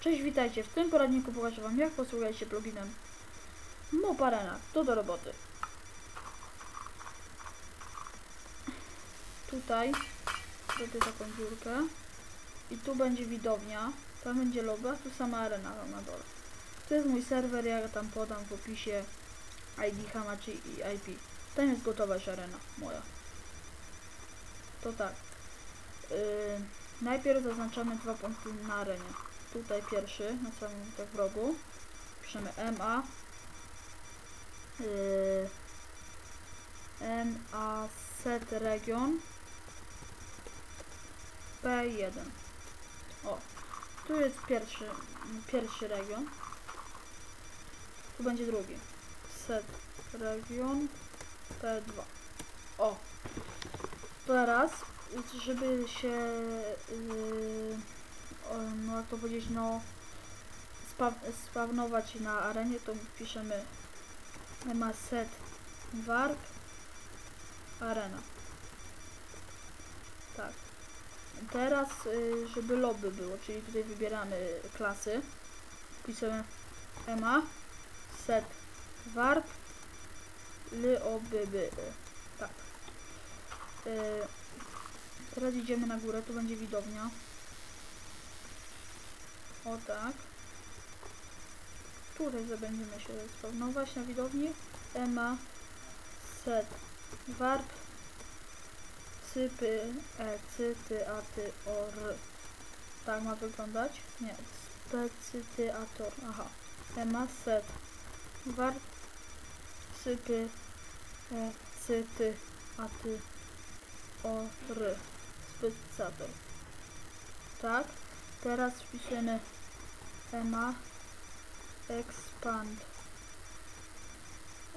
Cześć, witajcie. W tym poradniku pokażę Wam, jak posługiwać się pluginem Moparena. To do roboty. Tutaj robię taką dziurkę i tu będzie widownia, tam będzie logo, tu sama arena na dole. To jest mój serwer, ja tam podam w opisie ID Hamachi i IP. Tam jest gotowa już arena moja. To tak. Yy, najpierw zaznaczamy dwa punkty na arenie. Tutaj pierwszy, na samym tak w rogu. Piszemy MA. Yy, MA set region P1. O, tu jest pierwszy, pierwszy region. Tu będzie drugi. Set region P2. O, teraz, żeby się, yy, no jak to powiedzieć, no, spa, spawnować na arenie, to piszemy ma set warp arena. Tak. Teraz, y, żeby lobby było, czyli tutaj wybieramy klasy. Wpisujemy ema set warp lobby. Tak. Y, teraz idziemy na górę, tu będzie widownia. O tak. Tutaj będziemy się spawnować na widowni. Ema set warp cypy e cyty a or. Tak ma wyglądać? Nie specytyator aha. Ema set warp cypy e cyty a ty or. Specytator. Tak teraz wpisujemy ema expand.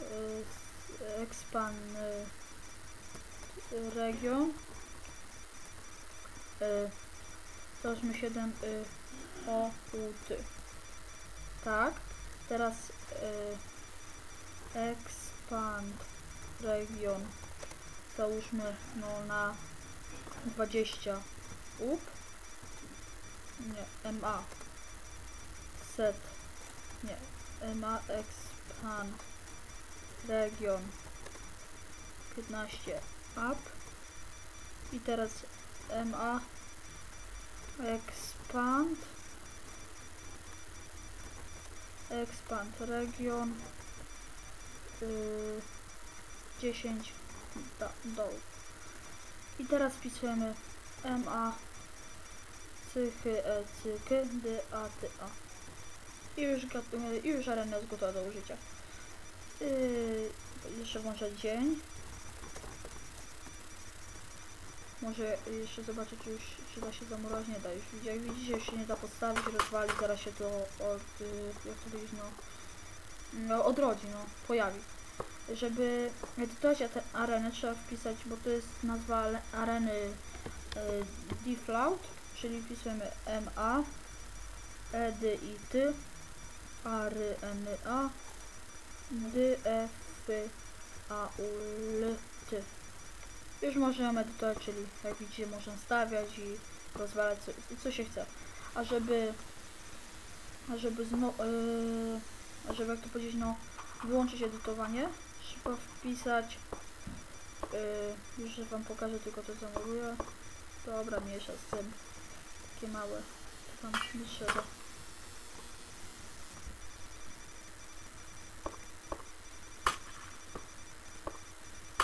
Y, expand y, region. Y, 187 y, o u ty. tak teraz expand region. Załóżmy no na 20 up nie ma set. Nie ma expand region. 15 up. I teraz ma expand. Expand. Region yy, 10 do, dołu. I teraz wpisujemy ma cychy e a t a i już, i już arena jest gotowa do użycia. Yy, jeszcze włączę dzień. Może jeszcze zobaczyć, czy już czy da się zamurować. Nie da już. Jak widzicie, już się nie da podstawić, rozwalić. Zaraz się to od, yy, jak to powiedzieć, no, no, odrodzi, no, pojawi. Żeby edytować tę arenę trzeba wpisać, bo to jest nazwa areny yy, deflout, czyli wpisujemy MA, ED i T, A, R, N, A, D, E, F, A, U, L, T. Już możemy edytować, czyli jak widzicie można stawiać i rozwalać co, co się chce. A żeby a żeby zno, yy, a żeby jak to powiedzieć, no wyłączyć edytowanie, trzeba wpisać yy, już wam pokażę tylko to co mówię. Dobra, miesza z tym. Takie małe.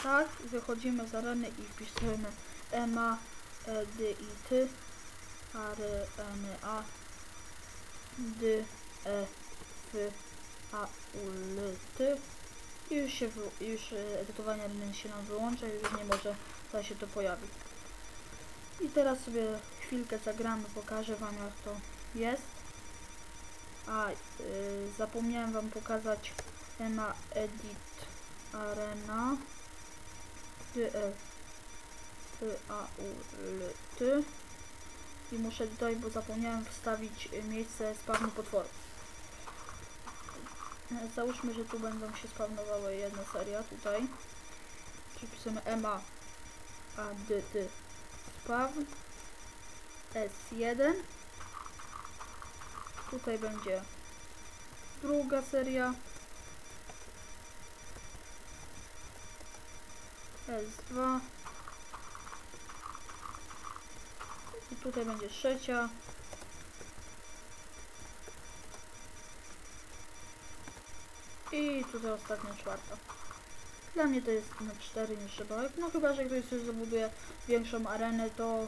Tak, wychodzimy z areny i wpisujemy EMA, E, D, I, T, R, N, A, D, E, F, A, U, L, T i już się, już edytowanie areny się nam wyłącza i już nie może tutaj się to pojawi. I teraz sobie chwilkę zagramy, pokażę wam jak to jest. A, yy, zapomniałem wam pokazać EMA Edit Arena. T, E, T, A, U, L, T. I muszę tutaj, bo zapomniałem wstawić miejsce spawnu potworów. Załóżmy, że tu będą się spawnowały jedna seria tutaj. Przypisujemy MA, A, D, spawn, S1. Tutaj będzie druga seria. S2. I tutaj będzie trzecia. I tutaj ostatnia czwarta. Dla mnie to jest na 4 niż trzeba. No chyba, że ktoś już zabuduje większą arenę, to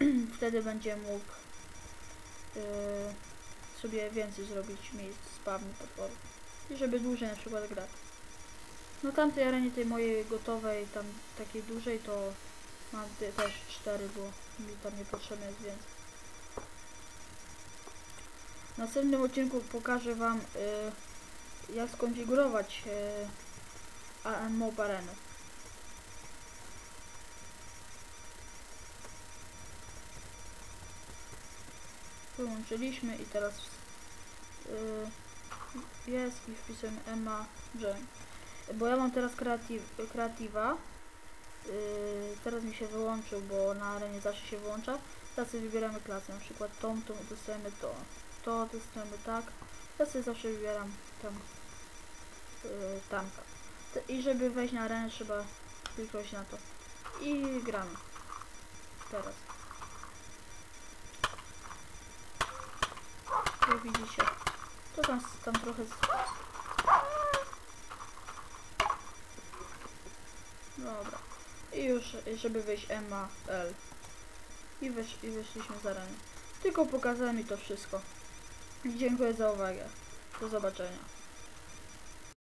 wtedy będzie mógł yy, sobie więcej zrobić miejsc spawni potworów. I żeby dłużej na przykład grać. No tamtej arenie tej mojej gotowej, tam takiej dużej, to mam te- też 4, bo mi tam nie potrzebne jest więcej. W następnym odcinku pokażę Wam y, jak skonfigurować y, AMO arenę. Wyłączyliśmy i teraz y, jest i wpisujemy Emma Join. Bo ja mam teraz kreatyw, kreatywa. Yy, teraz mi się wyłączył, bo na arenie zawsze się włącza. Teraz wybieramy klasę, na przykład tą, tą dostajemy to, to dostajemy tak. Ja sobie zawsze wybieram tam yy, tamka. Te- I żeby wejść na arenę trzeba kliknąć na to. I gramy. Teraz. Jak widzicie, to tam, tam trochę Dobra. I już, żeby wyjść Emma L. I, wysz, I wyszliśmy z areny. Tylko pokazałem mi to wszystko. Dziękuję za uwagę. Do zobaczenia.